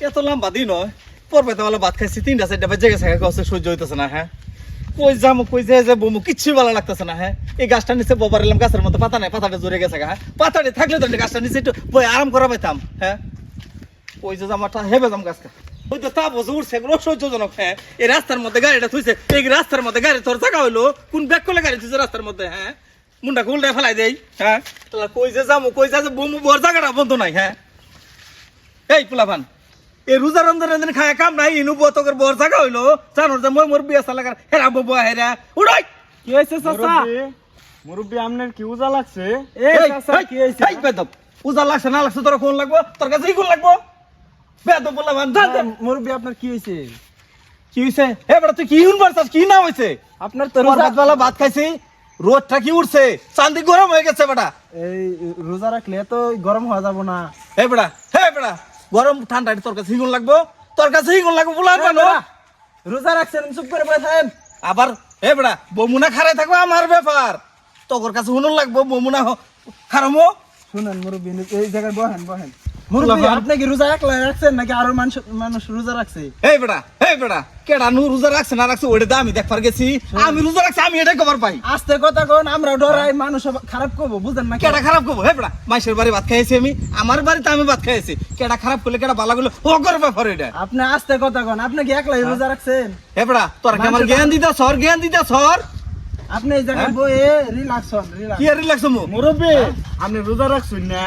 এত লম্বা নয় পরবে তো ভালো ভাত খাইছি, তিনটা চারটা বাজে গেছে কষ্ট সহ্য হইতেছে না হ্যাঁ। কই যাব কই যে যে বমু কিচ্ছু ভালো লাগতেছে না হ্যাঁ। এই গাছটা নিচে ববার এলাম, গাছের মধ্যে পাতা নাই পাতাটা জুড়ে গেছে হ্যাঁ। পাতাটা থাকলে তো গাছটা নিচে একটু বই আরাম করা পাইতাম হ্যাঁ। ওই যে জামাটা হেবে যাম গাছটা। ওই তো তা বসে উঠছে এগুলো সহ্যজনক হ্যাঁ। এই রাস্তার মধ্যে গাড়িটা থুইছে, এই রাস্তার মধ্যে গাড়ি তোর জায়গা হইল, কোন ব্যাগ করলে গাড়ি থুইছে রাস্তার মধ্যে হ্যাঁ। মুন্ডা উল্টায় ফেলাই দেই হ্যাঁ। তাহলে কই যে যাব কই যে বমু, বর জায়গাটা বন্ধ নাই হ্যাঁ। এই পোলাভান এই রোজা রমজান রমজান খায় কাম নাই ইনু বতকের বর জায়গা হইল। জানোর যে মই মোর বিয়া সালাকার হেরা বব হেরা উড়াই! কি হয়েছে চাচা? মুরব্বি আপনার কি উজা লাগছে? এই চাচা কি হয়েছে এই বেদব উজা লাগছে না লাগছে তোর কোন লাগবো? তোর কাছে কোন লাগবো? বেদব পোলাভান জান। মুরব্বী আপনার কি হয়েছে কি হইছে? হে বড় তুই কি হুন পারছাস কি না হইছে? আপনার তো রাতবেলা ভাত খাইছি রোদটা কি উঠছে চান্দি গরম হয়ে গেছে বেটা। এই রোজা রাখলে তো গরম হওয়া যাব না। হে বেটা হে বেটা। গরম ঠান্ডা তোর কাছে হিগুন লাগবো? তোর কাছে হিগুন লাগবো বলার বেটা, রোজা রাখছেন চুপ করে বসে থাকেন। আবার হে বেড়া বমুনা খারাই থাকব আমার ব্যাপার। তোর কাছে হুনুন লাগবো বমুনা খারামো। শুনেন মুরব্বী এই জায়গায় বহেন বহেন আপনি কি রোজা একলা রাখছেন নাকি আরও মানুষ মানুষ রোজা রাখছে? হে বেটা হে বেটা কেডা নু রোজা রাখছে না রাখছে ওইটা আমি দেখবার গেছি। আমি রোজা রাখছি আমি এটাই খবর পাই। আস্তে কথা কোন আমরা ডরাই মানুষ খারাপ করব বুঝেন না কেডা খারাপ করব? হে বেটা মাইসের বাড়ি ভাত খাইছি আমি আমার বাড়িতে আমি ভাত খাইছি কেডা খারাপ করলে কেডা বালা করলে ও করে ব্যাপার এটা। আপনি আস্তে কথা কোন আপনি কি একলাই রোজা রাখছেন? হে বেটা তোর কি আমার জ্ঞান দিতা সর জ্ঞান দিতা সর। আপনি এই জায়গায় বয়ে রিল্যাক্স হন রিল্যাক্স কি রিল্যাক্স মু মুরব্বি আপনি রোজা রাখছেন না?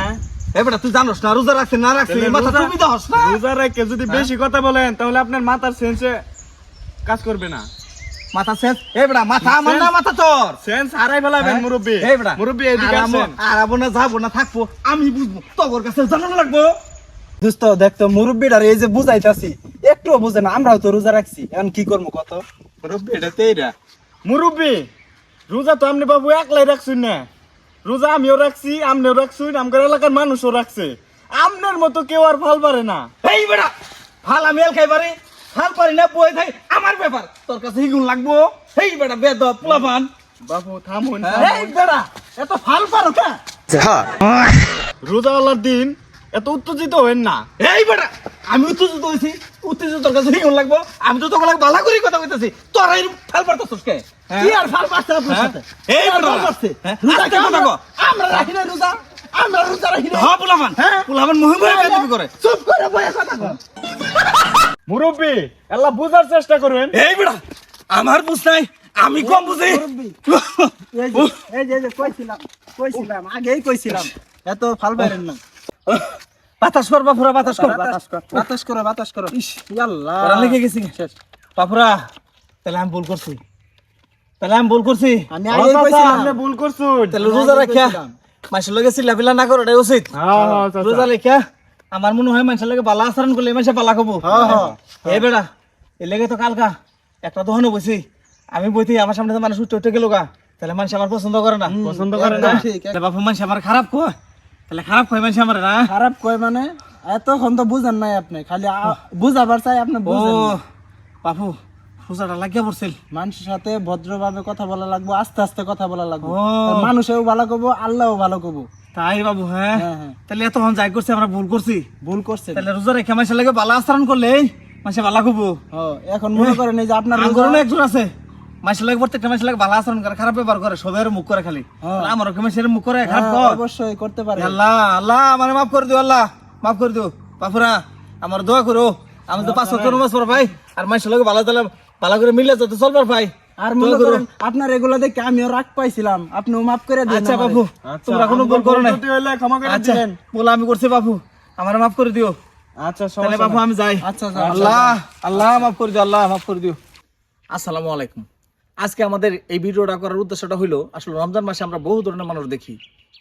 হে বেটা তুই জানোস না রোজা রাখছে না রাখছে মাথা তুমি দহস না? রোজা রেখে যদি বেশি কথা বলেন তাহলে আপনার মাথার সেন্সে কাজ করবে না। মাথা শেষ হে মাথা আমার না মাথা তোর। সেন্স হারাই ফেলাবেন হ্যাঁ? মুরব্বি। এই মুরব্বি এদিকে আসেন। আরামো না যাব না থাকব আমি বুঝব তোর কাছে জানানো লাগবো। দোস্ত দেখতো মুরব্বীটার এই যে বুঝাইতাছি একটু বুঝে না আমরাও তো রোজা রাখছি এখন কি করব কত? মুরব্বি এটা তেইরা। মুরব্বি রোজা তো আপনি বাবু একলাই রাখছুন না। রোজা আমিও রাখছি আপনিও রাখছুন আমার এলাকার মানুষও রাখছে। আপনার মতো কেউ আর ভালো পারে না। এই বেটা ভালো আমি এল খাই পারি ভালো পারি না বই থাই আমার ব্যাপার। তোর কাছে হিগুন লাগবো? এই বেটা বেদ পোলাপান। বাবু থামুন এই বেড়া এত ফাল পারো কা? রোজাওয়ালার দিন এত উত্তেজিত হবেন না। এই বেটা আমি উত্তেজিত হয়েছি উত্তেজিত তোর কাছে হিগুন লাগবো আমি তো তোকে ভালো করে কথা কইতেছি। তোর এই ফাল পারতাছিস কে? কি আর ফাল পারছে আপনার হ্যাঁ? সাথে? এই কি আর পারছে? হ্যাঁ? রোজা আস্তে কি। আমরা- রাখি না রোজা? আমরা রোজা রাখি না? হ্যাঁ পোলাপান। হ্যাঁ? পোলাপান মহিমা বেদবি করে। চুপ করে বয়ে কথা কর মুরব্বি আল্লাহ বুঝার চেষ্টা করবেন। এই আমার বুঝ নাই আমি কম বুঝি। এই যে এই যে কইছিলাম কইছিলাম আগেই কইছিলাম এত ফাল পারেন না। বাতাস কর বাপুরা বাতাস কর। বাতাস কর বাতাস করো। বাতাস করো আল্লাহ ওরা লেগে গেছি। শেষ। বাপুরা তাহলে আমি ভুল করছি। তাহলে আমি ভুল করছি? আমি আপনি ভুল করছুন। তাহলে রোজা রাখিয়া মাসের লগে চিল্লাপিল্লা না উচিত। হ্যাঁ, হ্যাঁ। রোজা আমার মনে হয় মানুষের লগে বালা আচরণ করলে বালা খাব। হ্যাঁ, হ্যাঁ। বেড়া এ লেগে তো কালকা একটা দোকানে বসি আমি বইতে আমার সামনে তো মানুষ উঠে উঠে গেল গা। তাহলে মানুষ আমার পছন্দ করে না। পছন্দ করে না। বাপু মানুষ আমার খারাপ কয়? তাহলে খারাপ কয় মানুষ আমার না? খারাপ কয় মানে? এতক্ষণ তো বুঝেন নাই আপনি খালি বুঝাবার চাই আপনি ও বাপু লাগিয়া পড়ছিল। মানুষের সাথে ভদ্রভাবে কথা বলা লাগবে আস্তে আস্তে কথা বলা লাগবে। মানুষেও ভালো করব আল্লাহও ভালো করব। তাই বাবু হ্যাঁ? হ্যাঁ, হ্যাঁ। তাহলে এতক্ষণ যাই করছি আমরা ভুল করছি? ভুল করছেন। তাহলে রোজা রেখে মানুষের লাগে বালা আচরণ করলে মানুষে খাব ও, এখন মনে করেন এই যে আপনার একজন আছে। মাসের লাগে প্রত্যেকটা মাসের লাগে ভালো আচরণ করে খারাপ ব্যবহার করে সবের মুখ করে খালি। হ্যাঁ। আমারও কি মাসের মুখ করে খারাপ হ্যাঁ, অবশ্যই করতে পারে। আল্লাহ আল্লাহ আমার মাফ করে দিও আল্লাহ। মাফ করে দিও। বাপুরা আমার দোয়া করো। আমি তো পাঁচ সত্তর মাস পর ভাই। আর মাসের লাগে ভালো তাহলে ভালো করে মিলে যেতে চলবার ভাই। আর মনে। করেন আপনার এগুলো দেখে আমিও রাগ পাইছিলাম। আপনিও মাফ করে দিন আচ্ছা বাবু আচ্ছা, তোমরা কোনো ভুল করো করে আচ্ছা বলে আমি করছি বাবু আমার মাফ করে দিও। আচ্ছা তাহলে বাবু আমি যাই। আচ্ছা, আল্লাহ আল্লাহ মাফ করে দিও আল্লাহ মাফ করে দিও। আসসালামু আলাইকুম। আজকে আমাদের এই ভিডিওটা করার উদ্দেশ্যটা হলো আসলে রমজান মাসে আমরা বহু ধরনের মানুষ দেখি।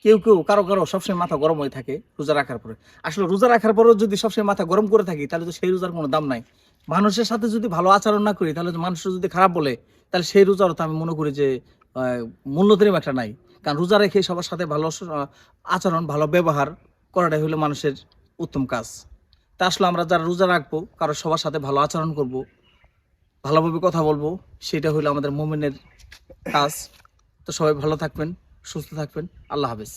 কেউ কেউ কারও কারও সবসময় মাথা গরম হয়ে থাকে রোজা রাখার পরে। আসলে রোজা রাখার পরেও যদি সবসময় মাথা গরম করে থাকি তাহলে তো সেই রোজার কোনো দাম নাই। মানুষের সাথে যদি ভালো আচরণ না করি তাহলে মানুষ যদি খারাপ বলে তাহলে সেই রোজার তো আমি মনে করি যে আহ, মূল্য একটা নাই। কারণ রোজা রেখে সবার সাথে ভালো আচরণ ভালো ব্যবহার করাটাই হলো মানুষের উত্তম কাজ। তা আসলে আমরা যারা রোজা রাখব কারও সবার সাথে ভালো আচরণ করব ভালোভাবে কথা বলব সেটা হলো আমাদের মোমেনের কাজ। তো সবাই ভালো থাকবেন সুস্থ থাকবেন। আল্লাহ হাফেজ।